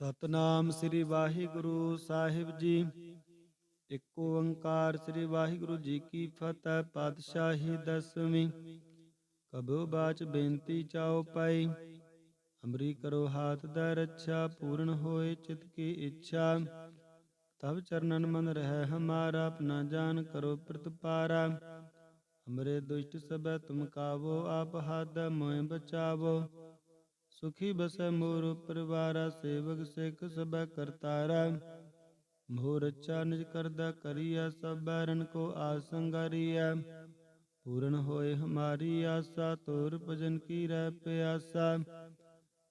ਸਤਨਾਮ ਸ੍ਰੀ ਵਾਹਿਗੁਰੂ ਸਾਹਿਬ ਜੀ। ਇੱਕ ਓੰਕਾਰ ਸ੍ਰੀ ਵਾਹਿਗੁਰੂ ਜੀ ਕੀ ਫਤਿਹ, ਪਾਤਸ਼ਾਹੀ ਦਸਵੀਂ। ਕਬੋ ਬਾਚ ਬੇਨਤੀ ਚਾਓ ਪਾਈ ਅਮਰੀ ਕਰੋ ਹਾਥ ਦਾ ਰੱਛਾ, ਪੂਰਨ ਹੋਏ ਚਿਤ ਕੀ ਇੱਛਾ। ਤਬ ਚਰਨਨ ਮਨ ਰਹਿ ਹਮਾਰਾ, ਆਪਣਾ ਜਾਨ ਕਰੋ ਪ੍ਰਤਪਾਰਾ। ਹਮਰੇ ਦੁਸ਼ਟ ਸਭੈ ਤੁਮ ਕਾਵੋ, ਆਪ ਹਾਦ ਮੋਇ ਬਚਾਵੋ। ਸੁਖੀ ਬਸੈ ਮੋਰ ਪਰਿਵਾਰਾ, ਸੇਵਕ ਸਿੱਖ ਸਭੈ ਕਰਤਾਰਾ। ਮੋਰ ਰੱਛਾ ਨਿਜ ਕਰਦਾ ਕਰੀਆ ਸਭ ਬੈਰਨ ਕੋ ਆਸੰਗਾਰੀਆ ਪੂਰਨ ਹੋਏ ਹਮਾਰੀ ਆਸਾ ਤੋਰ ਭਜਨ ਕੀ ਰਹਿ ਪਿਆਸਾ।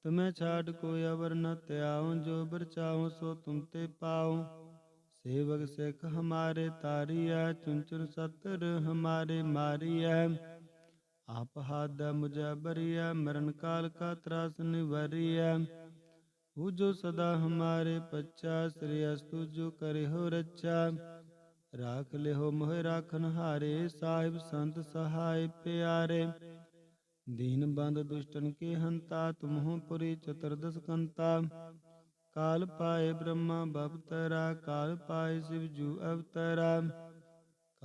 ਤੁਮੈ ਛਾੜ ਕੋਈ ਅਵਰ ਨ ਧਿਆਉ, ਜੋ ਬਰਚਾਉ ਸੋ ਤੁਮ ਤੇ ਪਾਉ। ਸੇਵਕ ਸਿੱਖ ਹਮਾਰੇ ਤਾਰੀਐ, ਚੁੰਚੁਰ ਸਤਰ ਹਮਾਰੇ ਮਾਰੀਐ। ਆਪ ਹਾਦ ਮੁਝੈ ਬਰੀਐ, ਮਰਨ ਕਾਲ ਕਾ ਤਰਾਸ ਨਿਵਰਿਆ ਉਹ ਜੋ ਸਦਾ ਹਮਾਰੇ ਪੱਚਾ ਸ੍ਰੀ ਅਸਤੁ ਜੋ ਕਰੇ ਹੋ ਰੱਛਾ। ਰਾਖ ਲਿਓ ਮੋਹ ਰਾਖਨ ਹਾਰੇ, ਸਾਹਿਬ ਸੰਤ ਸਹਾਇ ਪਿਆਰੇ। ਦੀਨ ਬੰਦ ਦੁਸ਼ਟਨ ਕੇ ਹੰਤਾ, ਤੁਮਹੁ ਪੁਰੀ ਚਤੁਰਦਸ ਕੰਤਾ। ਕਾਲ ਪਾਏ ਬ੍ਰਹਮਾ ਬਪਤਰਾ ਕਾਲ ਪਾਏ ਸਿਵ ਜੂ ਅਵਤਰਾ।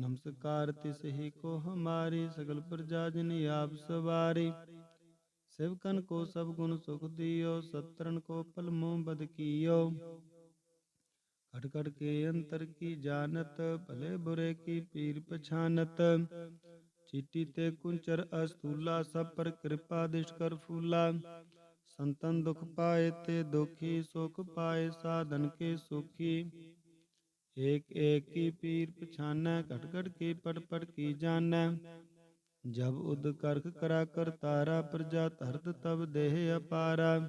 ਗੁਰੂ ਸਮਝਿਓ ਹਮਾਰਾ ਨਮਸਕਾਰ ਤਿਸ ਹੀ ਕੋ ਹਮਾਰੀ ਸਗਲ ਪ੍ਰਜਾ ਜਨ ਆਪ ਸਵਾਰੀ ਸਿਵਕਨ ਕੋ ਸਭ ਗੁਣ ਸੁਖ ਦਿਓ ਸਤਰਨ ਕੋ ਪਲ ਮੋਹ ਬਦ ਕੀਓ ਕਟ ਕਟ ਕੇ ਅੰਤਰ ਕੀ ਜਾਣਤ ਭਲੇ ਬੁਰੇ ਕੀ ਪੀਰ ਪਛਾਨਤ ਚੀਟੀ ਤੇ ਕੁੰਚਰ ਅਸਤੂਲਾ ਸਭ ਪਰ ਕਿਰਪਾ ਦਿਸ਼ ਕਰ ਫੂਲਾ ਸੰਤਨ ਦੁਖ ਪਾਏ ਤੇ ਦੁਖੀ ਸੁਖ ਪਾਏ ਸਾਧਨ ਕੇ ਸੁਖੀ ਏਕ ਏਕ ਕੀ ਪੀਰ ਪਛਾਨੈ, ਘਟ ਘਟ ਕੀ ਪਟ ਪਟ ਕੀ ਜਾਣੈ। ਜਬ ਉਦ ਕਰਖ ਕਰਾ ਕਰ ਤਾਰਾ ਪ੍ਰਜਾ, ਧਰਤ ਤਬ ਦੇਹ ਅਪਾਰਾ।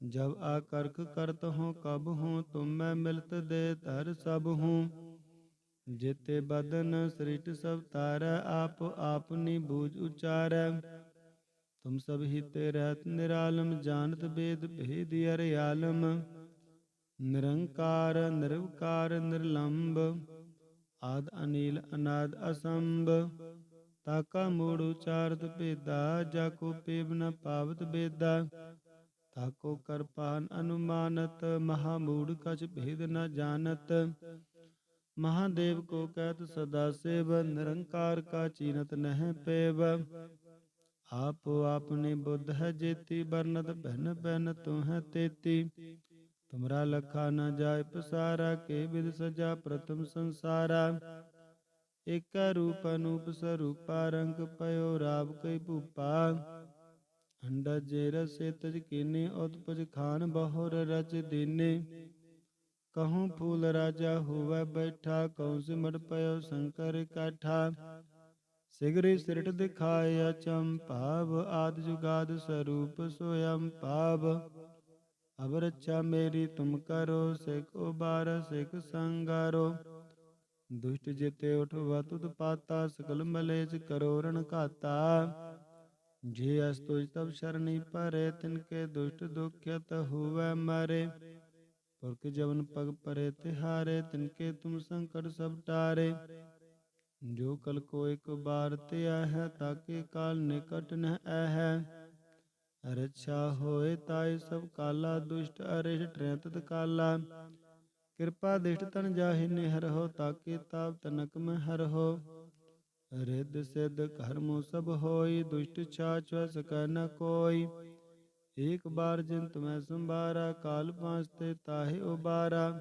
ਜਬ ਆ ਕਰਖ ਕਰਤ ਹੋ, ਕਬ ਹੂੰ, ਤੁਮ ਮੈਂ ਮਿਲਤ ਦੇ ਧਰ ਸਭ ਹੂੰ। ਜੇਤੇ ਬਦਨ ਸ੍ਰਿਟ ਸਭ ਤਾਰੈ, ਆਪ ਆਪਨੀ ਬੂਝ ਉਚਾਰੈ। ਤੁਮ ਸਭ ਹੀ ਰਹਿਤ ਨਿਰਾਲਮ, ਜਾਣਤ ਬੇਦ ਭੇਦ ਅਰਿਆਲਮ ਨਿਰੰਕਾਰ, ਨਿਰਵਕਾਰ ਨਿਰਲੰਭ ਆਦ ਅਨੀਲ, ਅਨਾਦ ਅਸੰਭ ਤਾਕਾ ਮੂੜ ਉਚਾਰਤ ਭੇਦਾ, ਜਾ ਕੋ ਪੇਵ ਨ ਪਾਵਤ ਬੇਦਾ ਤਾਕੋ ਕਰਪਾਨ ਅਨੁਮਾਨਤ, ਮਹਾ ਮੂੜ ਕਛ ਭੇਦ ਨ ਜਾਣਤ, ਮਹਾਦੇਵ ਕੋ ਕਹਿਤ ਸਦਾ ਸੇਵ, ਨਿਰੰਕਾਰ ਕਾ ਚੀਨਤ ਨਹਿ ਪੇਵ, ਆਪੋ ਆਪਨੇ ਬੁੱਧ ਹੈ ਜੇਤੀ ਬਰਨਤ ਬਹਿਨ ਬਹਿਨ ਤੂੰ ਹੈ ਤੇਤੀ ਤੁਮਰਾ ਲਖਾ ਨ ਜਾਏ ਪਸਾਰਾ, ਕੇ ਵਿਦ ਸਜਾ ਪ੍ਰਥਮ ਸੰਸਾਰਾ। ਇਕ ਰੂਪ ਅਨੂਪ ਸਰੂਪਾ, ਰੰਗ ਪਇਓ ਰਾਵ ਕਈ ਭੂਪਾ। ਅੰਡਾ ਜੇ ਰਸੇ ਤਜ ਕੀਨੇ ਉਤਪਜ ਖਾਨ ਬਹੁਰ ਰਚ ਦੀਨੇ। ਕਹੂੰ ਫੂਲ ਰਾਜਾ ਹੋਵੇ ਬੈਠਾ ਕਉ ਸਿਮਟ ਪਇਓ ਸ਼ੰਕਰ ਕਾਠਾ। ਸਿਗਰੀ ਸਿਰਟ ਦਿਖਾਇਆ ਚੰਪਾਵ, ਆਦ ਜੁਗਾਦ ਸਰੂਪ ਸੋਯੰ ਪਾਵ। ਅਬ ਰੱਛਾ ਮੇਰੀ ਤੁਮ ਕਰੋ, ਸਿਖ ਉਬਾਰ, ਸਿਖ ਸੰਗਾਰੋ। ਦੁਸ਼ਟ ਜਿਤੇ ਉਠਵਾ ਤੁਧ ਪਾਤਾ, ਸਕਲ ਮਲੇਜ ਕਰੋ ਰਣ ਘਾਤਾ। ਜੇ ਅਸ ਤੁਜ ਤਬ ਸ਼ਰਣੀ ਪਰੇ ਤਿਨ ਕੇ ਦੁਸ਼ਟ ਦੁਖਿਤ ਹੋਵੇ ਮਾਰੇ। ਪੁਰਖ ਜਵਨ ਪਗ ਪਰੇ ਤਿਹਾਰੇ, ਤਿਨ ਕੇ ਤੁਮ ਸੰਕਟ ਸਭ ਟਾਰੇ। ਜੋ ਕਲ ਕੋ ਇੱਕ ਬਾਰ ਧਿਆ ਹੈ ਤਾਕੇ ਕਾਲ ਨਿਕਟ ਨ ਹੈ ਰੱਛਾ ਹੋਏ ਤਾਈ ਸਭ ਕਾਲਾ, ਦੁਸ਼ਟ ਅਰਿਸ਼ ਟ੍ਰੈਤਤ ਕਾਲਾ ਕਿਰਪਾ ਦਿਸ਼ਟ ਤਨ ਜਾਹਿ ਨਿਹਰ ਹੋ, ਤਾਕੇ ਤਾਪ ਤਨਕ ਮੈਂ ਹਰ ਹੋ। ਰਿੱਧ ਸਿੱਧ ਕਰਮੁ ਸਭ ਹੋਈ, ਦੁਸ਼ਟ ਛਾਛ ਸਕੈ ਨ ਕੋਈ। ਏਕ ਬਾਰ ਜਿਨ ਤੁਮੈ ਸੰਭਾਰਾ, ਕਾਲ ਪਾਂਚ ਤੇ ਤਾਹੇ ਉਬਾਰਾ।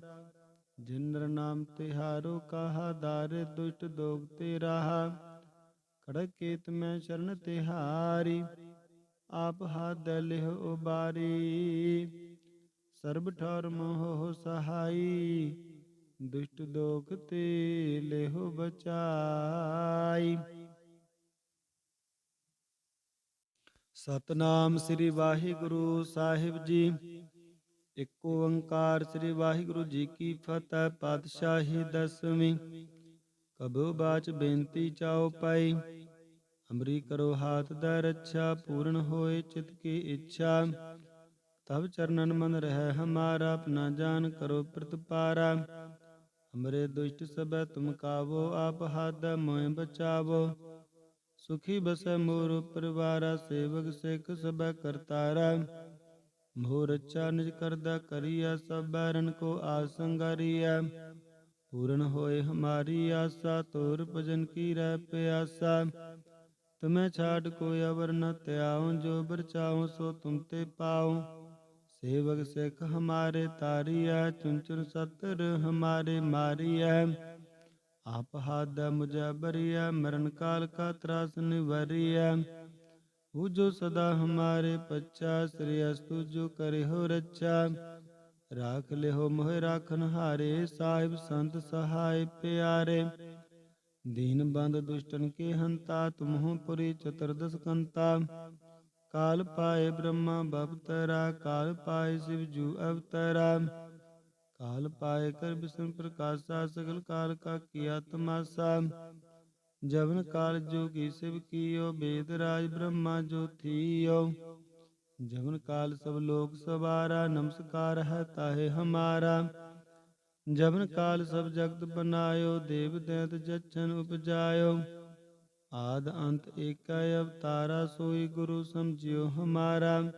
ਜਿਨ ਨਰ ਨਾਮ ਤਿਹਾਰੋ, ਕਾਹਾ ਦਾਰੇ ਦੁਸ਼ਟ ਦੋਗ ਤੇ ਰਾਹਾ ਖੜਕ ਕੀਤ ਮੈਂ ਸ਼ਰਨ ਤਿਹਾਰੀ। ਆਪ ਹੱਦ ਲਿਹ ਉਬਾਰੀ। ਸਰਬ ਠੌਰ ਮੋਹ ਸਹਾਈ, ਦੁਸ਼ਟ ਦੋਖ ਤੇ ਲਿਹੁ ਬਚਾਈ। ਸਤਨਾਮ ਸ੍ਰੀ ਵਾਹਿਗੁਰੂ ਸਾਹਿਬ ਜੀ। ਇੱਕ ਓੰਕਾਰ ਸ੍ਰੀ ਵਾਹਿਗੁਰੂ ਜੀ ਕੀ ਫਤਿਹ, ਪਾਤਸ਼ਾਹੀ ਦਸਵੀਂ। ਕਬੋ ਬਾਚ ਬੇਨਤੀ ਚਾਓ ਪਾਈ। ਅਮਰੀ ਕਰੋ ਹਾਥ ਦਾ ਰੱਛਾ, ਪੂਰਨ ਹੋਏ ਚਿਤ ਕੀ ਇੱਛਾ। ਤਬ ਚਰਨਨ ਮਨ ਰਹਿ ਹਮਾਰਾ, ਆਪਣਾ ਜਾਨ ਕਰੋ ਪ੍ਰਤਪਾਰਾ। ਹਮਰੇ ਦੁਸ਼ਟ ਸਭੈ ਤੁਮ ਕਾਵੋ, ਆਪ ਹਾਥ ਮੋਇ ਬਚਾਵੋ। ਸੁਖੀ ਬਸੈ ਮੋਰ ਪਰਿਵਾਰਾ ਸੇਵਕ ਸਿੱਖ ਸਭੈ ਕਰਤਾਰਾ। ਮੋਹ ਰੱਛਾ ਨਿਜ ਕਰਦਾ ਕਰੀਆ ਸਭ ਬੈਰਨ ਕੋ ਆਸੰਗਾਰੀਆ ਪੂਰਨ ਹੋਏ ਹਮਾਰੀ ਆਸਾ, ਤੋਰ ਭਜਨ ਕੀ ਰਹਿ ਪਿਆਸਾ। ਤੁਮੈ ਛਾੜ ਕੋਈ ਅਵਰ ਨ ਤਿਆਉ ਜੋ ਬਰਚਾਉ ਸੋ ਤੁਮ ਤੇ ਪਾਉ। ਸੇਵਕ ਸਿੱਖ ਹਮਾਰੇ ਤਾਰੀਐ ਚੁੰਚੁਨ ਸਤਰ ਹਮਾਰੇ ਮਾਰੀਐ। ਆਪ ਹਾਦ ਮੁਝੈ ਬਰੀਐ, ਮਰਨ ਕਾਲ ਕਾ ਤਰਾਸ ਨਿਵਰੀਐ। ਉਹ ਜੋ ਸਦਾ ਹਮਾਰੇ ਪੱਚਾ ਸ੍ਰੀ ਅਸਤੁ ਜੋ ਕਰੇ ਹੋ ਰੱਛਾ। ਰਾਖ ਲਿਓ ਮੋਹ ਰਾਖਨ ਹਾਰੇ ਸਾਹਿਬ ਸੰਤ ਸਹਾਇ ਪਿਆਰੇ। ਦੀਨ ਬੰਦ ਦੁਸ਼ਟਨ ਕੇ ਹੰਤਾ ਤੁਮਹੁ ਪੁਰੀ ਚਤੁਰਦਸ ਕੰਤਾ ਕਾਲ ਪਾਏ ਬ੍ਰਹਮਾ ਬਪਤਰਾ ਕਾਲ ਪਾਏ ਸਿਵ ਜੂ ਅਵਤਰਾ ਕਾਲ ਪਾਏ ਕਰ ਬਿਸ਼ਨ ਪ੍ਰਕਾਸ਼ਾ ਸਗਲ ਕਾਲ ਕਾ ਕੀਆ ਤਮਾਸਾ ਜਵਨ ਕਾਲ ਜੋਗੀ ਸਿਵ ਕੀਓ ਬੇਦ ਰਾਜ ਬ੍ਰਹਮਾ ਜੋ ਥੀਓ ਜਵਨ ਕਾਲ ਸਭ ਲੋਕ ਸਵਾਰਾ ਨਮਸਕਾਰ ਹੈ ਤਾਹੇ ਹਮਾਰਾ ਜਵਨ ਕਾਲ ਸਭ ਜਗਤ ਬਨਾਇਓ ਦੇਵ ਦੈਤ ਜਛਨ ਉਪਜਾਇਓ ਆਦ ਅੰਤ ਏਕੈ ਅਵਤਾਰਾ ਸੋਈ ਗੁਰੂ ਸਮਝਿਓ ਹਮਾਰਾ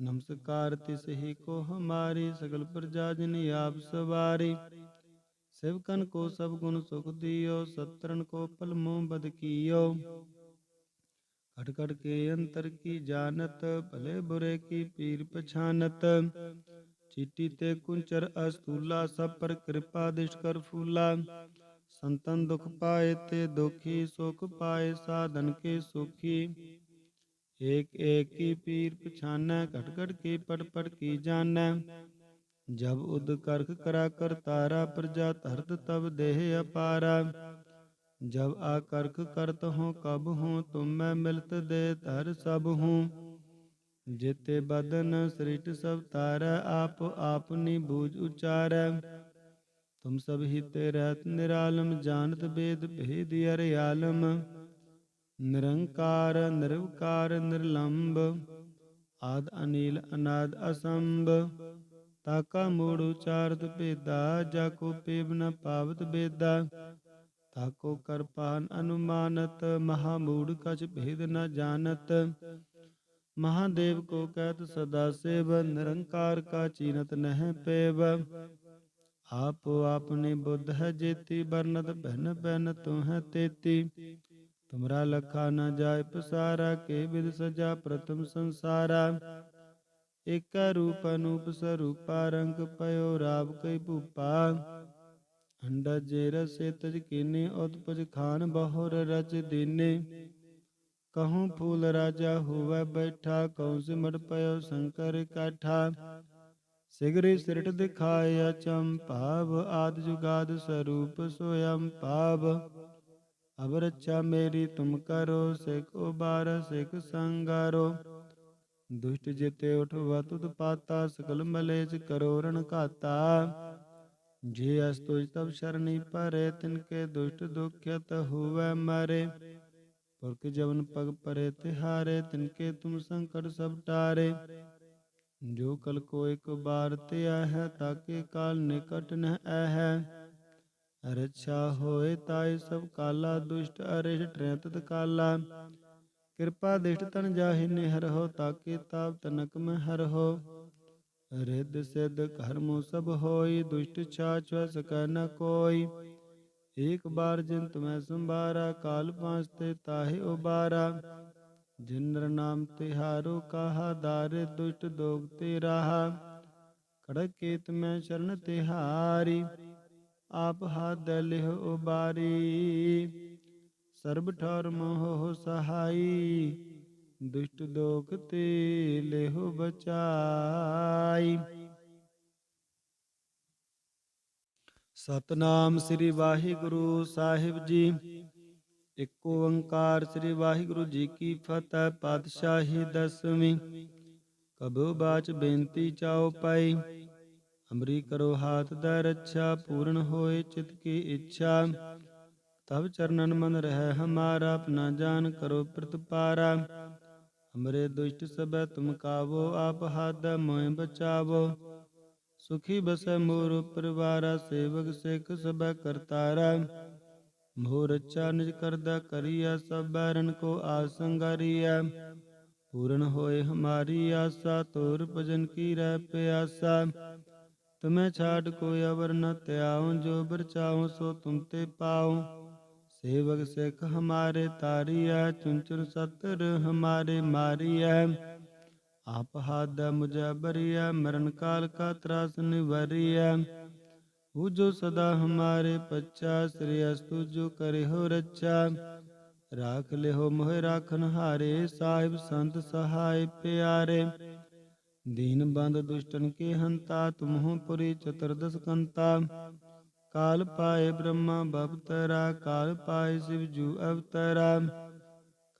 ਨਮਸਕਾਰ ਤਿਸ ਹੀ ਕੋ ਹਮਾਰੀ ਸਗਲ ਪ੍ਰਜਾ ਜਿਨ ਆਪ ਸਵਾਰੀ ਸਿਵਕਨ ਕੋ ਸਭ ਗੁਣ ਸੁਖ ਦਿਓ ਸਤਰਨ ਕੋ ਪਲ ਮੋਹ ਬਦ ਕੀਓ ਕਟ ਕਟ ਕੇ ਅੰਤਰ ਕੀ ਜਾਣਤ ਭਲੇ ਬੁਰੇ ਕੀ ਪੀਰ ਪਛਾਨਤ ਚੀਟੀ ਤੇ ਕੁੰਚਰ ਅਸਤੂਲਾ, ਸਭ ਪਰ ਕਿਰਪਾ ਦਿਸ਼ ਕਰ ਫੂਲਾ। ਸੰਤਨ ਦੁਖ ਪਾਏ ਤੇ ਦੁਖੀ, ਸੁਖ ਪਾਏ ਸਾਧਨ ਕੇ ਸੁਖੀ। ਏਕ ਏਕ ਕੀ ਪੀਰ ਪਛਾਨੈ, ਘਟ ਘਟ ਕੀ ਪਟ ਪਟ ਕੀ ਜਾਣੈ। ਜਬ ਉਦ ਕਰਖ ਕਰਾ ਕਰ ਤਾਰਾ, ਪ੍ਰਜਾ ਧਰਤ ਤਬ ਦੇਹ ਅਪਾਰਾ। ਜਬ ਆ ਕਰਖ ਕਰਤ ਹੋ ਕਬ ਹੂੰ ਤੁਮ ਮੈਂ ਮਿਲਤ ਦੇ ਧਰ ਸਭ ਹੂੰ ਜਿਤੇ ਬਦਨ ਸ੍ਰਿਟ ਸਭ ਤਾਰੈ ਆਪ ਆਪਨੀ ਬੂਝ ਉਚਾਰੈ। ਤੁਮ ਸਭ ਹੀ ਤੇ ਰਹਿਤ ਨਿਰਾਲਮ, ਜਾਣਤ ਬੇਦ ਭੇਦ ਅਰਿਆਲਮ ਨਿਰੰਕਾਰ, ਨਿਰਵਕਾਰ ਨਿਰਲੰਭ ਆਦ ਅਨੀਲ, ਅਨਾਦ ਅਸੰਭ। ਤਾਕਾ ਮੂੜ ਉਚਾਰਤ ਭੇਦਾ, ਜਾ ਕੋ ਪੇਵ ਨ ਪਾਵਤ ਬੇਦਾ। ਤਾਕੋ ਕਰਪਾਨ ਅਨੁਮਾਨਤ, ਮਹਾ ਮੂੜ ਕਛ ਭੇਦ ਨ ਜਾਣਤ। ਮਹਾਦੇਵ ਕੋ ਕਹਿਤ ਸਦਾ ਸੇਵ ਨਿਰੰਕਾਰ ਕਾ ਚੀਨਤ ਨਹਿ ਪੇਵ ਆਪੋ ਆਪਨੇ ਬੁੱਧ ਹੈ ਜੇਤੀ ਬਰਨਤ ਬਹਿਨ ਬਹਿਨ ਤੂੰ ਹੈ ਤੇਤੀ ਤੁਮਰਾ ਲਖਾ ਨ ਜਾਏ ਪਸਾਰਾ ਕੇ ਵਿਦ ਸਜਾ ਪ੍ਰਥਮ ਸੰਸਾਰਾ ਇਕ ਰੂਪ ਅਨੂਪ ਸਰੂਪਾ ਰੰਗ ਪਇਓ ਰਾਵ ਕਈ ਭੂਪਾ ਅੰਡਾ ਜੇ ਰਸੇ ਤਜ ਕੀਨੇ ਉਤਪਜ ਖਾਨ ਬਹੁਰ ਰਚ ਦੀਨੇ ਕਹੂੰ ਫੂਲ ਰਾਜਾ ਹੋਵੇ ਬੈਠਾ ਕਉ ਸਿਮਟ ਪਇਓ ਸ਼ੰਕਰ ਕਾਠਾ ਸਿਗਰੀ ਸਿਰਟ ਦਿਖਾਇਆ ਚੰਪਾਵ ਆਦ ਜੁਗਾਦ ਸਰੂਪ ਸੋਯੰ ਪਾਵ ਅਬ ਰੱਛਾ ਮੇਰੀ ਤੁਮ ਕਰੋ ਸਿਖ ਉਬਾਰ ਸਿਖ ਸੰਗਾਰੋ ਦੁਸ਼ਟ ਜਿਤੇ ਉਠਵਾ ਤੁਧ ਪਾਤਾ ਸਕਲ ਮਲੇਜ ਕਰੋ ਰਣ ਘਾਤਾ ਜੇ ਅਸ ਤੁਜ ਤਬ ਸ਼ਰਣੀ ਪਰੇ ਤਿਨ ਕੇ ਦੁਸ਼ਟ ਦੁਖਿਤ ਹੋਵੇ ਮਰੇ ਪੁਰਖ ਜਵਨ ਪਗ ਪਰੇ ਤਿਹਾਰੇ ਤਿਨਕੇ ਤੁਮ ਸੰਕਟ ਸਭ ਟਾਰੇ। ਜੋ ਕਲ ਕੋ ਇੱਕ ਬਾਰ ਤੇ ਹੈ ਤਾਕੇ ਕਾਲ ਨਿਕਟ ਨ ਹੈ ਰੱਛਾ ਹੋਏ ਤਾਏ ਸਭ ਕਾਲਾ, ਦੁਸ਼ਟ ਅਰਿਸ਼ ਟ੍ਰੈਤਤ ਕਾਲਾ। ਕਿਰਪਾ ਦਿਸ਼ਟ ਤਨ ਜਾਹਿ ਨਿਹਰ ਹੋ ਤਾਕੇ ਤਾਪ ਤਨਕ ਮੈਂ ਹਰ ਹੋ। ਰਿੱਧ ਸਿੱਧ ਕਰਮੁ ਸਭ ਹੋਈ, ਦੁਸ਼ਟ ਛਾਛ ਸਕੈ ਨ ਕੋਈ। ਏਕ ਬਾਰ ਜਿਨ ਤੁਮੈ ਸੰਭਾਰਾ, ਕਾਲ ਪਾਂਚ ਤੇ ਤਾਹੇ ਉਬਾਰਾ। ਜਿਨ ਨਰ ਨਾਮ ਤਿਹਾਰੋ ਕਾਹਾ, ਦਾਰੇ ਦੁਸ਼ਟ ਦੋਗ ਤੇ ਰਾਹਾ। ਖੜਕ ਕੇਤ ਮੈਂ ਸ਼ਰਨ ਤਿਹਾਰੀ ਆਪ ਹੱਦ ਲਿਹ ਉਬਾਰੀ। ਸਰਬ ਠੌਰ ਮੋਹ ਸਹਾਈ, ਦੁਸ਼ਟ ਦੋਖ ਤੇ ਲਿਹ ਬਚਾਈ। ਸਤਨਾਮ ਸ੍ਰੀ ਵਾਹਿਗੁਰੂ ਸਾਹਿਬ ਜੀ। ਇੱਕ ਓੰਕਾਰ ਸ੍ਰੀ ਵਾਹਿਗੁਰੂ ਜੀ ਕੀ ਫਤਿਹ, ਪਾਤਸ਼ਾਹੀ ਦਸਵੀਂ। ਕਬੋ ਬਾਚ ਬੇਨਤੀ ਚਾਓ ਪਾਈ। ਅਮਰੀ ਕਰੋ ਹਾਥ ਦਾ ਰੱਛਾ, ਪੂਰਨ ਹੋਏ ਚਿਤ ਕੀ ਇੱਛਾ। ਤਬ ਚਰਨਨ ਮਨ ਰਹਿ ਹਮਾਰਾ, ਆਪਣਾ ਜਾਨ ਕਰੋ ਪ੍ਰਤਪਾਰਾ। ਹਮਰੇ ਦੁਸ਼ਟ ਸਭੈ ਤੁਮ ਕਾਵੋ, ਆਪ ਹੱਦ ਮੋਇ ਬਚਾਵੋ। ਸੁਖੀ ਬਸੈ ਮੋਰ ਪਰਿਵਾਰਾ ਸੇਵਕ ਸਿੱਖ ਸਭੈ ਕਰਤਾਰਾ ਮੋਹ ਰੱਛਾ ਨਿਜ ਕਰਦਾ ਕਰੀਆ ਸਭ ਬੈਰਨ ਕੋ ਆਸੰਗਾਰੀਆ ਪੂਰਨ ਹੋਏ ਹਮਾਰੀ ਆਸਾ, ਤੋਰ ਭਜਨ ਕੀ ਰਹਿ ਪਿਆਸਾ। ਤੁਮੈ ਛਾੜ ਕੋਈ ਅਵਰ ਨ ਤਿਆਉ ਜੋ ਬਰਚਾਉ ਸੋ ਤੁਮ ਤੇ ਪਾਉ। ਸੇਵਕ ਸਿੱਖ ਹਮਾਰੇ ਤਾਰੀਐ ਚੁੰਚੁਰ ਸਤਰ ਹਮਾਰੇ ਮਾਰੀਐ। ਆਪ ਹਾਦ ਮੁਝੈ ਬਰੀਐ ਮਰਨ ਕਾਲ ਕਾ ਤਰਾਸ ਨਿਵਰੀਐ ਉਹ ਜੋ ਸਦਾ ਹਮਾਰੇ ਪੱਚਾ ਸ੍ਰੀ ਅਸਤੁ ਜੋ ਕਰੇ ਹੋ ਰੱਛਾ। ਰਾਖ ਲਿਓ ਮੋਹਿ ਰਾਖਨ ਹਾਰੇ, ਸਾਹਿਬ ਸੰਤ ਸਹਾਇ ਪਿਆਰੇ। ਦੀਨ ਬੰਦ ਦੁਸ਼ਟਨ ਕੇ ਹੰਤਾ, ਤੁਮਹੁ ਪੁਰੀ ਚਤੁਰਦਸ ਕੰਤਾ। ਕਾਲ ਪਾਏ ਬ੍ਰਹਮਾ ਬਪਤਰਾ, ਕਾਲ ਪਾਏ ਸਿਵ ਜੂ ਅਵਤਰਾ।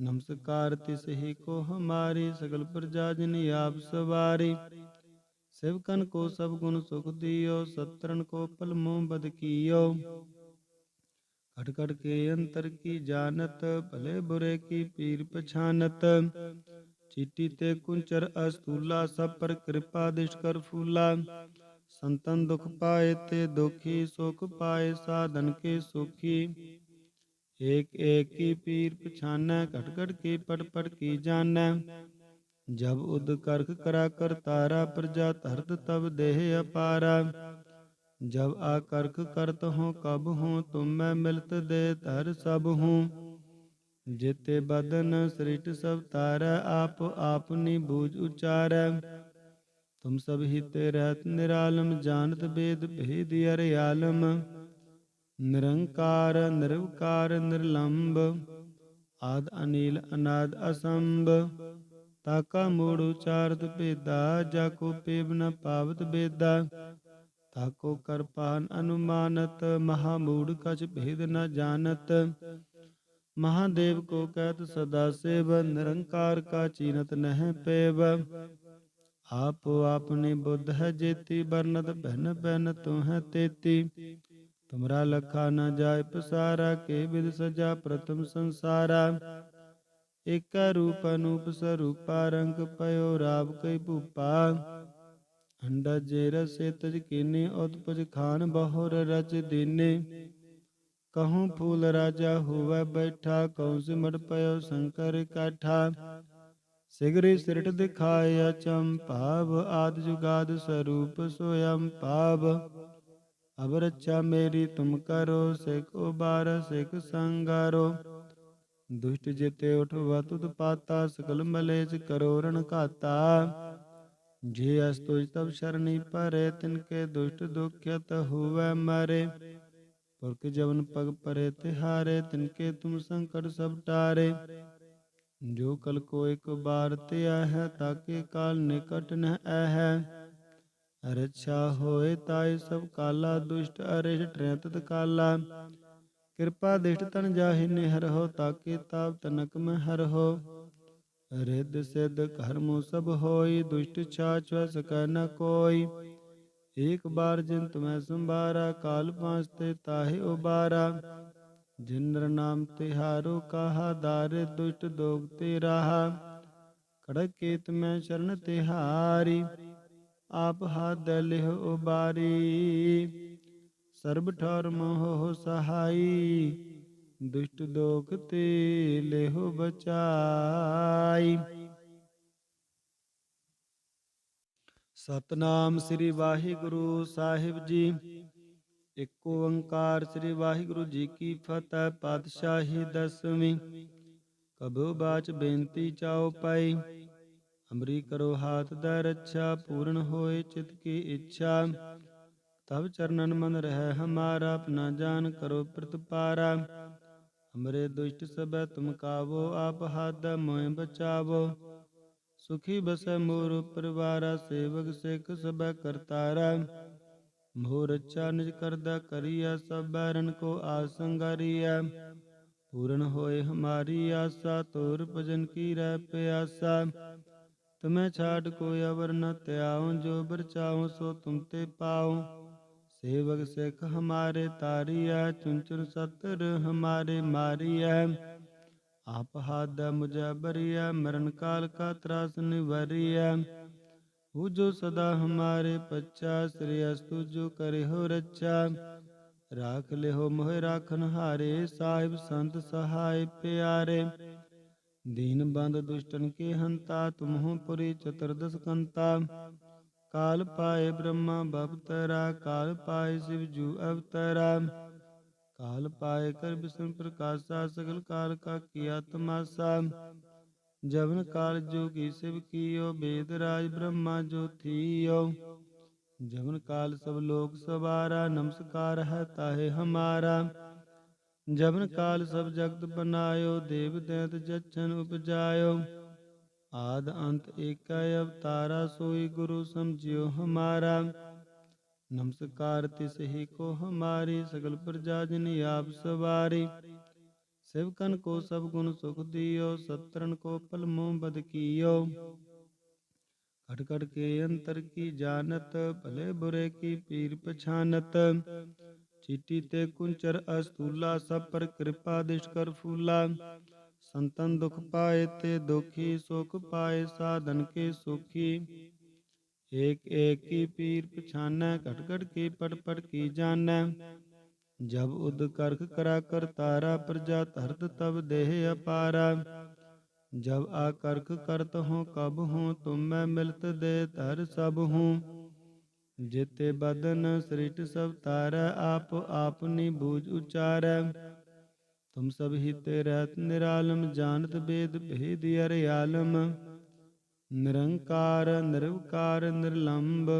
ਗੁਰੂ ਸਮਝਿਓ ਹਮਾਰਾ ਨਮਸਕਾਰ ਤਿਸ ਹੀ ਕੋ ਹਮਾਰੀ ਸਗਲ ਪ੍ਰਜਾ ਜਿਨ ਆਪ ਸਵਾਰੀ ਸਿਵਕਨ ਕੋ ਸਭ ਗੁਣ ਸੁਖ ਦਿਓ ਸਤਰਨ ਕੋ ਪਲ ਮੋਹ ਬਦ ਕੀਓ ਖਟ ਖਟ ਕੇ ਅੰਤਰ ਕੀ ਜਾਣਤ ਭਲੇ ਬੁਰੇ ਕੀ ਪੀਰ ਪਛਾਨਤ ਚੀਟੀ ਤੇ ਕੁੰਚਰ ਅਸਤੂਲਾ ਸਭ ਪਰ ਕਿਰਪਾ ਦਿਸ਼ ਕਰ ਫੂਲਾ ਸੰਤਨ ਦੁਖ ਪਾਏ ਤੇ ਦੁਖੀ ਸੁਖ ਪਾਏ ਸਾਧਨ ਕੇ ਸੁਖੀ ਏਕ ਏਕ ਕੀ ਪੀਰ ਪਛਾਨੈ, ਘਟ ਘਟ ਕੀ ਪਟ ਪਟ ਕੀ ਜਾਣੈ। ਜਬ ਉਦ ਕਰਖ ਕਰਾ ਕਰ ਤਾਰਾ, ਪ੍ਰਜਾ ਧਰਤ ਤਬ ਦੇਹ ਅਪਾਰਾ। ਜਬ ਆ ਕਰਖ ਕਰਤ ਹੋ, ਕਬ ਹੋ, ਤੁਮ ਮੈਂ ਮਿਲਤ ਦੇ ਧਰ ਸਭ ਹੂੰ। ਜਿਤੇ ਬਦਨ ਸ੍ਰਿਟ ਸਭ ਤਾਰੈ, ਆਪ ਆਪਨੀ ਬੂਝ ਉਚਾਰੈ। ਤੁਮ ਸਭ ਹਿਤੇ ਰਹਿਤ ਨਿਰਾਲਮ, ਜਾਣਤ ਬੇਦ ਭੇਦ ਅਰਿਆਲਮ। ਨਿਰੰਕਾਰ, ਨਿਰਵਕਾਰ ਨਿਰਲੰਭ ਆਦ ਅਨੀਲ, ਅਨਾਦ ਅਸੰਭ ਤਾਕਾ ਮੂੜ ਉਚਾਰਤ ਭੇਦਾ, ਜਾ ਕੋ ਪੇਵ ਨ ਪਾਵਤ ਬੇਦਾ ਤਾਕੋ ਕਰਪਾਨ ਅਨੁਮਾਨਤ, ਮਹਾ ਮੂੜ ਕਛ ਭੇਦ ਨ ਜਾਣਤ, ਮਹਾਦੇਵ ਕੋ ਕਹਿਤ ਸਦਾ ਸੇਵ, ਨਿਰੰਕਾਰ ਕਾ ਚੀਨਤ ਨਹਿ ਪੇਵ, ਆਪ ਆਪਣੀ ਬੁੱਧ ਹੈ ਜੇਤੀ ਬਰਨਤ ਬਹਿਨ ਬਹਿਨ ਤੂੰ ਹੈ ਤੇਤੀ ਤੁਮਰਾ ਲਖਾ ਨ ਜਾਏ ਪਸਾਰਾ, ਕੇ ਵਿਦ ਸਜਾ ਪ੍ਰਥਮ ਸੰਸਾਰਾ। ਇਕ ਰੂਪ ਅਨੂਪ ਸਰੂਪਾ, ਰੰਗ ਪਇਓ ਰਾਵ ਕਈ ਭੂਪਾ। ਅੰਡਾ ਜੇ ਰਸੇ ਤਜ ਕੀਨੇ, ਉਤਪਜ ਖਾਨ ਬਹੁਰ ਰਚ ਦੀਨੇ। ਕਹੂੰ ਫੂਲ ਰਾਜਾ ਹੋਵੇ ਬੈਠਾ ਕਉ ਸਿਮਟ ਪਇਓ ਸ਼ੰਕਰ ਕਾਠਾ। ਸਿਗਰੀ ਸਿਰਟ ਦਿਖਾਇ ਚੰਪਾਵ ਆਦ ਜੁਗਾਦ ਸਰੂਪ ਸੋਯੰ ਪਾਵ ਅਬ ਰੱਛਾ ਮੇਰੀ ਤੁਮ ਕਰੋ, ਸਿਖ ਉਬਾਰ, ਸਿਖ ਸੰਗਾਰੋ। ਦੁਸ਼ਟ ਜਿਤੇ ਉਠਵਾ, ਤੁਧ ਪਾਤਾ, ਸਕਲ ਮਲੇਜ ਕਰੋ, ਰਣ ਘਾਤਾ। ਜੇ ਅਸ ਤੁਜ ਤਬ ਸ਼ਰਣੀ ਪਰੇ ਤਿਨ ਕੇ ਦੁਸ਼ਟ ਦੁਖਿਤ ਹੋਵੇ ਮਰੇ। ਪੁਰਖ ਜਵਨ ਪਗ ਪਰੇ, ਤਿਹਾਰੇ, ਤਿਨ ਕੇ ਤੁਮ ਸੰਕਟ ਸਭ ਟਾਰੇ। ਜੋ ਕਲ ਕੋ ਇੱਕ ਬਾਰ ਤੇ ਹੈ, ਤਾਕੇ ਕਾਲ ਨਿਕਟ ਨ ਹੈ। ਰਛਾ ਹੋਏ ਤਾਏ ਸਭ ਕਾਲਾ, ਦੁਸ਼ਟ ਅਰਿਸ਼ ਟ੍ਰੈਤਤ ਕਾਲਾ। ਕਿਰਪਾ ਦਿਸ਼ਟ ਤਨ ਜਾਹਿ ਨਿਹਰ ਹੋ, ਤਾਕੇ ਤਾਪ ਤਨਕ ਮੈਂ ਹਰ ਹੋ। ਰਿੱਧ ਸਿੱਧ ਕਰਮੁ ਸਭ ਹੋਈ, ਦੁਸ਼ਟ ਛਾਛ ਸਕੈ ਨ ਕੋਈ। ਏਕ ਬਾਰ ਜਿਨ ਤੁਮੈ ਸੰਭਾਰਾ, ਕਾਲ ਪਾਂਚ ਤੇ ਤਾਹੇ ਉਬਾਰਾ। ਜਿਨ ਨਰ ਨਾਮ ਤਿਹਾਰੋ ਕਾਹਾ ਦਾਰੇ ਦੁਸ਼ਟ ਦੋਗ ਤੇ ਰਾਹਾ। ਕੜਕ ਕੇਤ ਮੈਂ ਸ਼ਰਨ ਤਿਹਾਰੀ ਆਪ ਹੱਦ ਲਿਹ ਉਬਾਰੀ। ਸਰਬ ਠੌਰ ਮੋਹ ਸਹਾਈ, ਦੁਸ਼ਟ ਦੋਖ ਤੇ ਲਿਹੁ ਬਚਾਈ। ਸਤਨਾਮ ਸ੍ਰੀ ਵਾਹਿਗੁਰੂ ਸਾਹਿਬ ਜੀ। ਇਕ ਓੰਕਾਰ ਸ੍ਰੀ ਵਾਹਿਗੁਰੂ ਜੀ ਕੀ ਫਤਿਹ, ਪਾਤਸ਼ਾਹੀ ਦਸਵੀਂ। ਕਬੋ ਬਾਚ ਬੇਨਤੀ ਚਾਓ ਪਾਈ। ਅਮਰੀ ਕਰੋ ਹਾਥ ਦਾ ਰੱਛਾ, ਪੂਰਨ ਹੋਏ ਚਿਤ ਕੀ ਇੱਛਾ। ਤਬ ਚਰਨਨ ਮਨ ਰਹਿ ਹਮਾਰਾ, ਆਪਣਾ ਜਾਨ ਕਰੋ ਪ੍ਰਤਪਾਰਾ। ਹਮਰੇ ਦੁਸ਼ਟ ਸਭੈ ਤੁਮ ਕਾਵੋ, ਆਪ ਹੱਦ ਮੋਇ ਬਚਾਵੋ। ਸੁਖੀ ਬਸੈ ਮੋਰ ਪਰਿਵਾਰਾ ਸੇਵਕ ਸਿੱਖ ਸਭੈ ਕਰਤਾਰਾ। ਮੋਰ ਅੱਛਾ ਨਿਜ ਕਰਦਾ ਕਰੀਆ ਸਭ ਬੈਰਨ ਕੋ ਆਸੰਗਾਰੀਆ ਪੂਰਨ ਹੋਏ ਹਮਾਰੀ ਆਸਾ, ਤੋਰ ਭਜਨ ਕੀ ਰਹਿ ਪਿਆਸਾ। ਤੁਮੈ ਛਾੜ ਕੋਈ ਅਵਰ ਨ ਤਿਆਉ ਜੋ ਬਰਚਾਉ ਸੋ ਤੁਮ ਤੇ ਪਾਉ। ਸੇਵਕ ਸਿੱਖ ਹਮਾਰੇ ਤਾਰੀਐ ਚੁੰਚੁਰ ਸਤਰ ਹਮਾਰੇ ਮਾਰੀਐ। ਆਪ ਹਾਦ ਮੁਝੈ ਬਰੀਐ, ਮਰਨ ਕਾਲ ਕਾ ਤਰਾਸ ਨਿਵਰੀਐ। ਉਹ ਜੋ ਸਦਾ ਹਮਾਰੇ ਪੱਚਾ ਸ੍ਰੀ ਅਸਤੁ ਜੋ ਕਰੇ ਹੋ ਰੱਛਾ ਰਾਖ ਲਿਓ ਮੋਹਿ ਰਾਖਨ ਹਾਰੇ ਸਾਹਿਬ ਸੰਤ ਸਹਾਇ ਪਿਆਰੇ। ਦੀਨ ਬੰਦ ਦੁਸ਼ਟਨ ਕੇ ਹੰਤਾ ਤੁਮਹੁ ਪੁਰੀ ਚਤੁਰਦਸ ਕੰਤਾ ਕਾਲ ਪਾਏ ਬ੍ਰਹਮਾ ਬਪਤਰਾ ਕਾਲ ਪਾਏ ਸਿਵ ਜੂ ਅਵਤਰਾ ਕਾਲ ਪਾਏ ਕਰ ਬਿਸ਼ਨ ਪ੍ਰਕਾਸ਼ਾ ਸਗਲ ਕਾਲ ਕਾ ਕੀਆ ਤਮਾਸਾ ਜਵਨ ਕਾਲ ਜੋ ਕੀ ਸਿਵ ਕੀਓ ਬੇਦ ਰਾਜ ਬ੍ਰਹਮਾ ਜੋ ਥੀਓ ਜਵਨ ਕਾਲ ਸਭ ਲੋਕ ਸਵਾਰਾ ਨਮਸਕਾਰ ਹੈ ਤਾਹੇ ਹਮਾਰਾ ਜਵਨ ਕਾਲ ਸਭ ਜਗਤ ਬਨਾਇਓ, ਦੇਵ ਦੈਤ ਜਚਨ ਉਪਜਾਇਓ। ਆਦ ਅੰਤ ਏਕੈ ਅਵਤਾਰਾ, ਸੋਈ ਗੁਰੂ ਸਮਝਿਓ ਹਮਾਰਾ। ਨਮਸਕਾਰ ਤਿਸ ਹੀ ਕੋ ਹਮਾਰੀ, ਸਗਲ ਪ੍ਰਜਾ ਜਨ ਆਪ ਸਵਾਰੀ। ਸਿਵਕਨ ਕੋ ਸਭ ਗੁਣ ਸੁਖ ਦਿਓ ਸਤਰਨ ਕੋ ਪਲ ਮੋਹ ਬਦ ਕੀਓ। ਕਟ ਕਟ ਕੇ ਅੰਤਰ ਕੀ ਜਾਣਤ, ਭਲੇ ਬੁਰੇ ਕੀ ਪੀਰ ਪਛਾਨਤ ਤੇ ਕੁੰਚਰ ਅਸਤੂਲਾ, ਸਭ ਪਰ ਕਿਰਪਾ ਦਿਸ਼ ਕਰ ਫੂਲਾ। ਸੰਤਨ ਦੁਖ ਪਾਏ ਤੇ ਦੁਖੀ, ਸੁਖ ਪਾਏ ਸਾਧਨ ਕੇ ਸੁਖੀ। ਏਕ ਏਕ ਕੀ ਪੀਰ ਪਛਾਨੈ, ਘਟ ਘਟ ਕੀ ਪਟ ਪਟ ਕੀ ਜਾਣੈ। ਜਬ ਉਦ ਕਰਖ ਕਰਾ ਕਰ ਤਾਰਾ, ਪ੍ਰਜਾ ਧਰਤ ਤਬ ਦੇਹ ਅਪਾਰਾ। ਜਬ ਆ ਕਰਖ ਕਰਤ ਹੂੰ ਕਬ ਹੂੰ ਤੁਮ ਮੈਂ ਮਿਲਤ ਦੇ ਧਰ ਸਭ ਹੂੰ ਜਿਤੇ ਬਦਨ ਸ੍ਰਿਟ ਸਭ ਤਾਰੈ ਆਪ ਆਪਨੀ ਬੂਝ ਉਚਾਰੈ। ਤੁਮ ਸਭ ਹੀ ਤੇ ਰਹਿਤ ਨਿਰਾਲਮ, ਜਾਣਤ ਬੇਦ ਭੇਦ ਅਰਿਆਲਮ ਨਿਰੰਕਾਰ, ਨਿਰਵਕਾਰ, ਨਿਰਲੰਬ,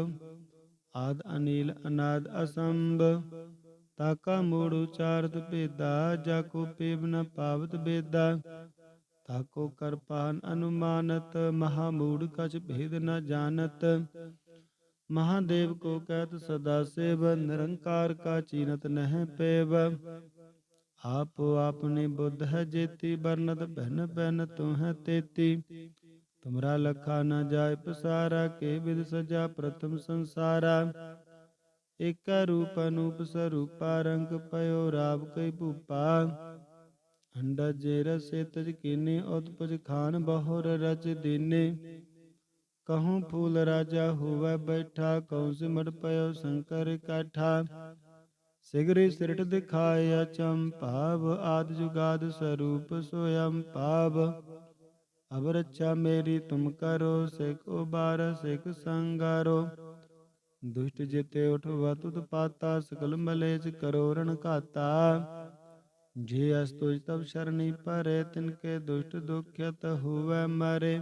ਆਦ ਅਨੀਲ, ਅਨਾਦ ਅਸੰਭ। ਤਾਕਾ ਮੂੜ ਉਚਾਰਤ ਭੇਦਾ, ਜਾ ਕੋ ਪੇਵ ਨ ਪਾਵਤ ਬੇਦਾ। ਤਾਕੋ ਕਰਪਾਨ ਅਨੁਮਾਨਤ, ਮਹਾ ਮੂੜ ਕਛ ਭੇਦ ਨ ਜਾਣਤ। ਮਹਾਦੇਵ ਕੋ ਕਹਿਤ ਸਦਾ ਸੇਵ ਨਿਰੰਕਾਰ ਕਾ ਚੀਨਤ ਨਹਿ ਪੇਵ ਆਪੋ ਆਪਨੇ ਬੁੱਧ ਹੈ ਜੇਤੀ ਬਰਨਤ ਬਹਿਨ ਬਹਿਨ ਤੂੰ ਹੈ ਤੇਤੀ ਤੁਮਰਾ ਲਖਾ ਨ ਜਾਏ ਪਸਾਰਾ ਕੇ ਵਿਦ ਸਜਾ ਪ੍ਰਥਮ ਸੰਸਾਰਾ ਏਕਾ ਰੂਪ ਅਨੂਪ ਸਰੂਪਾ ਰੰਗ ਪਇਓ ਰਾਵ ਕਈ ਭੂਪਾ ਅੰਡਾ ਜੇ ਰਸੇ ਤਜ ਕੀਨੇ ਉਤਪਜ ਖਾਨ ਬਹੁਰ ਰਚ ਦੀਨੇ ਕਹੂੰ ਫੂਲ ਰਾਜਾ ਹੋਵੇ ਬੈਠਾ ਕਉ ਸਿਮਟ ਪਇਓ ਸ਼ੰਕਰ ਇਕਾਠਾ ਸਿਗਰੀ ਸਿਰਟ ਦਿਖਾਇਆ ਚੰਪਾਵ ਆਦ ਜੁਗਾਦ ਸਰੂਪ ਸੋਯੰ ਪਾਵ ਅਬ ਰੱਛਾ ਮੇਰੀ ਤੁਮ ਕਰੋ ਸਿਖ ਉਬਾਰ ਸਿਖ ਸੰਗਾਰੋ ਦੁਸ਼ਟ ਜਿਤੇ ਉਠਵਾ ਤੁਧ ਪਾਤਾ ਸਕਲ ਮਲੇਜ ਕਰੋ ਰਣ ਘਾਤਾ ਜੇ ਅਸ ਤੁਜ ਤਬ ਸ਼ਰਣੀ ਪਰੇ ਤਿਨਕੇ ਦੁਸ਼ਟ ਦੁਖਿਤ ਹੋਵੇ ਮਰੇ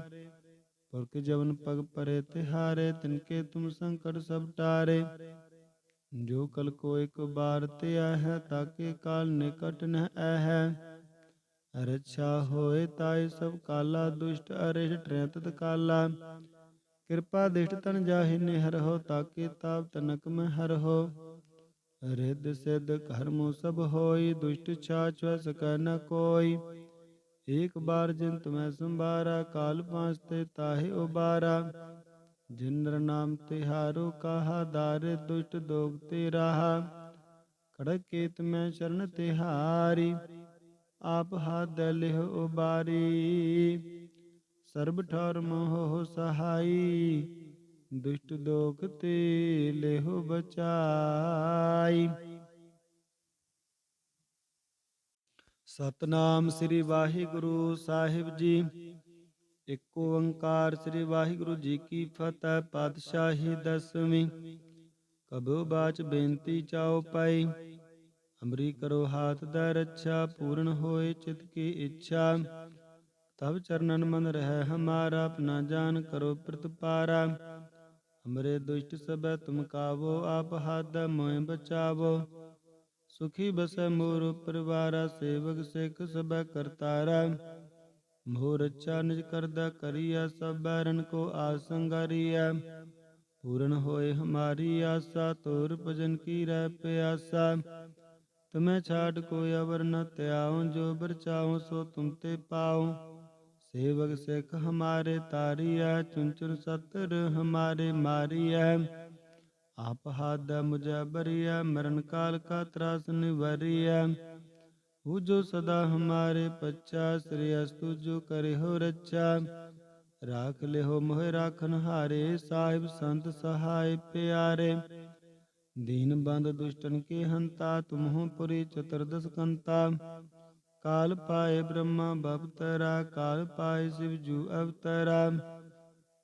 ਪੁਰਖ ਜਵਨ ਪਗ ਪਰੇ ਤਿਹਾਰੇ ਤਿਨਕੇ ਤੁਮ ਸੰਕਟ ਸਭ ਟਾਰੇ। ਜੋ ਕਲ ਕੋ ਇੱਕ ਬਾਰ ਤੇ ਹੈ ਤਾਕੇ ਕਾਲ ਨਿਕਟ ਨ ਹੈ ਰੱਛਾ ਹੋਏ ਤਾਏ ਸਭ ਕਾਲਾ, ਦੁਸ਼ਟ ਅਰਿਸ਼ ਟ੍ਰੈਤਤ ਕਾਲਾ। ਕਿਰਪਾ ਦਿਸ਼ਟ ਤਨ ਜਾਹਿ ਨਿਹਰ ਹੋ ਤਾਕੇ ਤਾਪ ਤਨਕ ਮੈਂ ਹਰ ਹੋ। ਰਿੱਧ ਸਿੱਧ ਕਰਮੁ ਸਭ ਹੋਈ, ਦੁਸ਼ਟ ਛਾਛ ਸਕੈ ਨ ਕੋਈ। ਏਕ ਬਾਰ ਜਿਨ ਤੁਮੈ ਸੰਭਾਰਾ, ਕਾਲ ਪਾਂਚ ਤੇ ਤਾਹੇ ਉਬਾਰਾ। ਜਿਨ ਨਰ ਨਾਮ ਤਿਹਾਰੋ ਕਹਾ, ਦਾਰੇ ਦੁਸ਼ਟ ਦੋਗ ਤੇ ਰਾਹਾ। ਕੜਕ ਕੇਤ ਮੈਂ ਸ਼ਰਨ ਤਿਹਾਰੀ ਆਪ ਹੱਦ ਲਿਹ ਉਬਾਰੀ। ਸਰਬ ਠਰ ਮੋਹ ਸਹਾਈ, ਦੁਸ਼ਟ ਦੋਖ ਤੇ ਲਿਹੁ ਬਚਾਈ। ਸਤਨਾਮ ਸ੍ਰੀ ਵਾਹਿਗੁਰੂ ਸਾਹਿਬ ਜੀ। ਇੱਕ ਓੰਕਾਰ ਸ੍ਰੀ ਵਾਹਿਗੁਰੂ ਜੀ ਕੀ ਫਤਿਹ, ਪਾਤਸ਼ਾਹੀ ਦਸਵੀਂ। ਕਬੋ ਬਾਚ ਬੇਨਤੀ ਚਾਓ ਪਾਈ, ਅਮਰੀ ਕਰੋ ਹਾਥ ਦਾ ਰੱਛਾ, ਪੂਰਨ ਹੋਏ ਚਿਤ ਕੀ ਇੱਛਾ। ਤਬ ਚਰਨਨ ਮਨ ਰਹਿ ਹਮਾਰਾ, ਆਪਣਾ ਜਾਨ ਕਰੋ ਪ੍ਰਤਪਾਰਾ। ਹਮਰੇ ਦੁਸ਼ਟ ਸਭੈ ਤੁਮ ਕਾਵੋ, ਆਪ ਹੱਦ ਮੋਇ ਬਚਾਵੋ। ਸੁਖੀ ਬਸੈ ਮੋਰ ਪਰਿਵਾਰਾ, ਸੇਵਕ ਸਿੱਖ ਸਭੈ ਕਰਤਾਰਾ ਮੋਰ ਅੱਛਾ ਨਿਜ ਕਰਦਾ ਕਰੀਆ ਸਭ ਬੈਰਨ ਕੋ ਆਸੰਗਾਰੀਆ ਪੂਰਨ ਹੋਏ ਹਮਾਰੀ ਆਸਾ ਤੋਰ ਭਜਨ ਕੀ ਰਹਿ ਪਿਆਸਾ। ਤੁਮੈ ਛਾੜ ਕੋਈ ਅਵਰ ਨ ਤਿਆਉ ਜੋ ਬਰਚਾਉ ਸੋ ਤੁਮ ਤੇ ਪਾਉ। ਸੇਵਕ ਸਿੱਖ ਹਮਾਰੇ ਤਾਰੀਐ ਚੁੰਚੁਰ ਸਤਰ ਹਮਾਰੇ ਮਾਰੀਐ। ਆਪ ਹਾਦ ਮੁਝੈ ਬਰੀਐ ਮਰਨ ਕਾਲ ਕਾ ਤਰਾਸ ਨਿਵਰਿਆ ਉਹ ਜੋ ਸਦਾ ਹਮਾਰੇ ਪੱਚਾ ਸ੍ਰੀ ਅਸਤੁ ਜੋ ਕਰੇ ਹੋ ਰੱਚਾ ਰਾਖ ਲਿਓ ਮੋਹਿ ਰਾਖਨ ਹਾਰੇ, ਸਾਹਿਬ ਸੰਤ ਸਹਾਇ ਪਿਆਰੇ। ਦੀਨ ਬੰਦ ਦੁਸ਼ਟਨ ਕੇ ਹੰਤਾ ਤੁਮਹੁ ਪੁਰੀ ਚਤੁਰਦਸ ਕੰਤਾ। ਕਾਲ ਪਾਏ ਬ੍ਰਹਮਾ ਬਪਤਰਾ ਕਾਲ ਪਾਏ ਸਿਵ ਜੂ ਅਵਤਰਾ।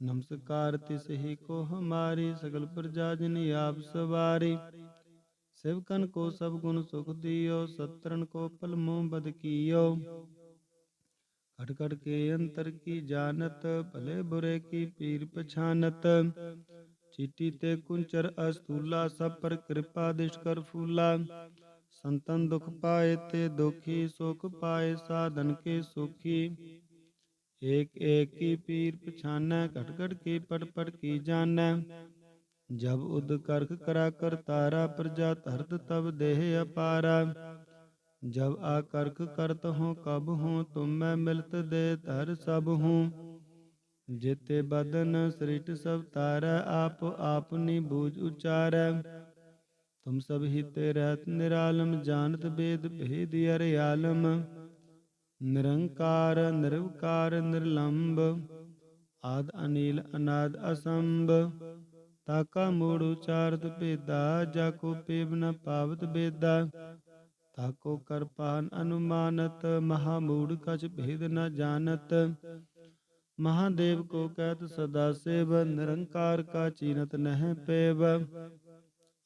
ਗੁਰੂ ਸਮਝਿਓ ਹਮਾਰਾ ਨਮਸਕਾਰ ਤਿਸ ਹੀ ਕੋ ਹਮਾਰੀ ਸਗਲ ਪ੍ਰਜਾ ਜਨ ਆਪ ਸਵਾਰੀ ਸਿਵਕਨ ਕੋ ਸਭ ਗੁਣ ਸੁਖ ਦਿਓ ਸਤਰਨ ਕੋ ਪਲਮੋ ਬਦ ਕੀਓ ਖਟ ਖਟ ਕੇ ਅੰਤਰ ਕੀ ਜਾਣਤ ਭਲੇ ਬੁਰੇ ਕੀ ਪੀਰ ਪਛਾਨਤ ਚੀਟੀ ਤੇ ਕੁੰਚਰ ਅਸਤੂਲਾ ਸਭ ਪਰ ਕਿਰਪਾ ਦਿਸ਼ ਕਰ ਫੂਲਾ ਸੰਤਨ ਦੁਖ ਪਾਏ ਤੇ ਦੁਖੀ ਸੁਖ ਪਾਏ ਸਾਧਨ ਕੇ ਸੁਖੀ ਏਕ ਏਕ ਕੀ ਪੀਰ ਪਛਾਨੈ, ਘਟ ਘਟ ਕੀ ਪਟ ਪਟ ਕੀ ਜਾਣੈ। ਜਬ ਉਦ ਕਰਖ ਕਰਾ ਕਰ ਤਾਰਾ, ਪ੍ਰਜਾ ਧਰਤ ਤਬ ਦੇਹ ਅਪਾਰਾ। ਜਬ ਆ ਕਰਖ ਕਰਤ ਹੂੰ, ਕਬ ਹੂੰ, ਤੁਮ ਮੈਂ ਮਿਲਤ ਦੇ ਧਰ ਸਭ ਹੂੰ। ਜਿਤੇ ਬਦਨ ਸ੍ਰਿਟ ਸਭ ਤਾਰੈ, ਆਪ ਆਪਨੀ ਬੂਝ ਉਚਾਰੈ। ਤੁਮ ਸਭ ਹੀ ਰਹਿਤ ਨਿਰਾਲਮ, ਜਾਣਤ ਬੇਦ ਭੇਦ ਅਰਿਆਲਮ। ਨਿਰੰਕਾਰ, ਨਿਰਵਕਾਰ ਨਿਰਲੰਭ ਆਦ ਅਨੀਲ, ਅਨਾਦ ਅਸੰਭ, ਤਾਕਾ ਮੂੜ ਉਚਾਰਤ ਭੇਦਾ, ਜਾ ਕੋ ਪੇਵ ਨ ਪਾਵਤ ਬੇਦਾ ਤਾਕੋ ਕਰਪਾਨ ਅਨੁਮਾਨਤ, ਮਹਾ ਮੂੜ ਕਛ ਭੇਦ ਨ ਜਾਣਤ, ਮਹਾਦੇਵ ਕੋ ਕਹਿਤ ਸਦਾ ਸੇਵ, ਨਿਰੰਕਾਰ ਕਾ ਚੀਨਤ ਨਹਿ ਪੇਵ,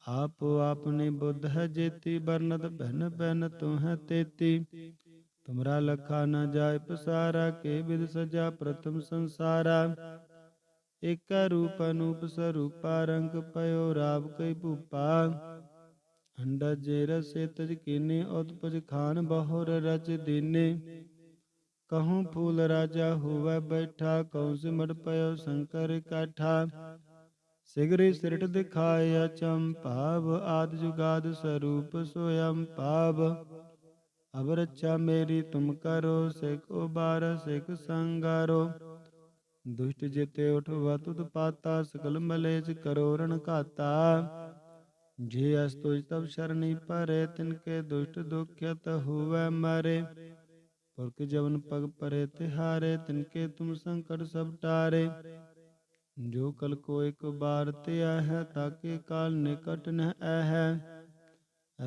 ਆਪ ਆਪਨੇ ਬੁੱਧ ਹੈ ਜੇਤੀ ਬਰਨਤ ਬਹਿਨ ਬਹਿਨ ਤੂੰ ਹੈ ਤੇਤੀ ਤੁਮਰਾ ਲਖਾ ਨ ਜਾਏ ਪਸਾਰਾ, ਕੇ ਵਿਦ ਸਜਾ ਪ੍ਰਥਮ ਸੰਸਾਰਾ। ਏਕ ਰੂਪ ਅਨੂਪ ਸਰੂਪਾ, ਰੰਗ ਪਇਓ ਰਾਵ ਕਈ ਭੂਪਾ। ਅੰਡਾ ਜੇ ਰਸੇ ਤਜ ਕੀਨੇ ਉਤਪਜ ਖਾਨ ਬਹੁਰ ਰਚ ਦੀਨੇ। ਕਹੂੰ ਫੂਲ ਰਾਜਾ ਹੋਵੇ ਬੈਠਾ ਕਉ ਸਿਮਟ ਪਇਓ ਸ਼ੰਕਰ ਕਾਠਾ। ਸਿਗਰੇ ਸਿਰਟ ਦਿਖਾਇਆ ਚੰਪਾਵ, ਆਦ ਜੁਗਾਦ ਸਰੂਪ ਸੋਯੰ ਪਾਵ। ਅਬ ਰੱਛਾ ਮੇਰੀ ਤੁਮ ਕਰੋ, ਸਿਖ ਉਬਾਰ, ਸਿਖ ਸੰਗਾਰੋ। ਦੁਸ਼ਟ ਜਿਤੇ ਉਠਵਾ ਤੁਧ ਪਾਤਾ, ਸਕਲ ਮਲੇਜ ਕਰੋ ਰਣ ਘਾਤਾ। ਜੇ ਅਸ ਤੁਜ ਤਬ ਸ਼ਰਣੀ ਪਰੇ ਤਿਨ ਕੇ ਦੁਸ਼ਟ ਦੁਖਿਤ ਹੋਵੇ ਮਰੇ। ਪੁਰਖ ਜਵਨ ਪਗ ਪਰੇ ਤਿਹਾਰੇ, ਤਿਨ ਕੇ ਤੁਮ ਸੰਕਟ ਸਭ ਟਾਰੇ। ਜੋ ਕਲ ਕੋ ਇੱਕ ਬਾਰ ਤੇ ਹੈ ਤਾਕੇ ਕਾਲ ਨਿਕਟ ਨ ਹੈ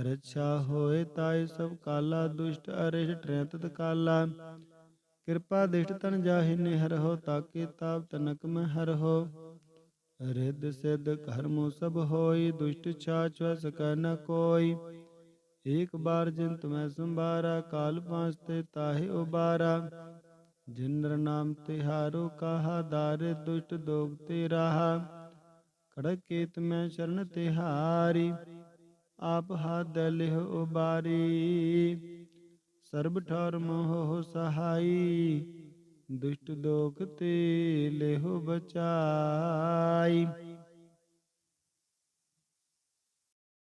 ਰਛਾ ਹੋਏ ਤਾਈ ਸਭ ਕਾਲਾ, ਦੁਸ਼ਟ ਅਰਿਸ਼ ਟ੍ਰੈਤਤ ਕਾਲਾ ਕਿਰਪਾ ਦਿਸ਼ਟ ਤਨ ਜਾਹਿ ਨਿਹਰ ਤਾਕੇ ਤਾਪ ਤਨਕ ਮੈਂ ਹਰ ਹੋ। ਰਿੱਧ ਸਿੱਧ ਕਰਮੁ ਸਭ ਹੋਈ, ਦੁਸ਼ਟ ਛਾਛ ਸਕੈ ਨ ਕੋਈ। ਏਕ ਬਾਰ ਜਿਨ ਤੁਮੈ ਸੰਭਾਰਾ, ਕਾਲ ਪਾਂਚ ਤੇ ਤਾਹਿ ਉਬਾਰਾ। ਜਿਨ ਨਰ ਨਾਮ ਤਿਹਾਰੋ ਕਾਹਾ, ਦਾਰੇ ਦੁਸ਼ਟ ਦੋਗ ਤੇ ਰਾਹਾ। ਖੜਕ ਕੇਤ ਮੈਂ ਸ਼ਰਨ ਤਿਹਾਰੀ ਆਪ ਹਾਦ ਲਿਹ ਉਬਾਰੀ। ਸਰਬ ਠੌਰ ਮੋਹ ਸਹਾਈ ਦੁਸ਼ਟ ਦੋਖ ਤੇ ਲਿਹੁ ਬਚਾਈ।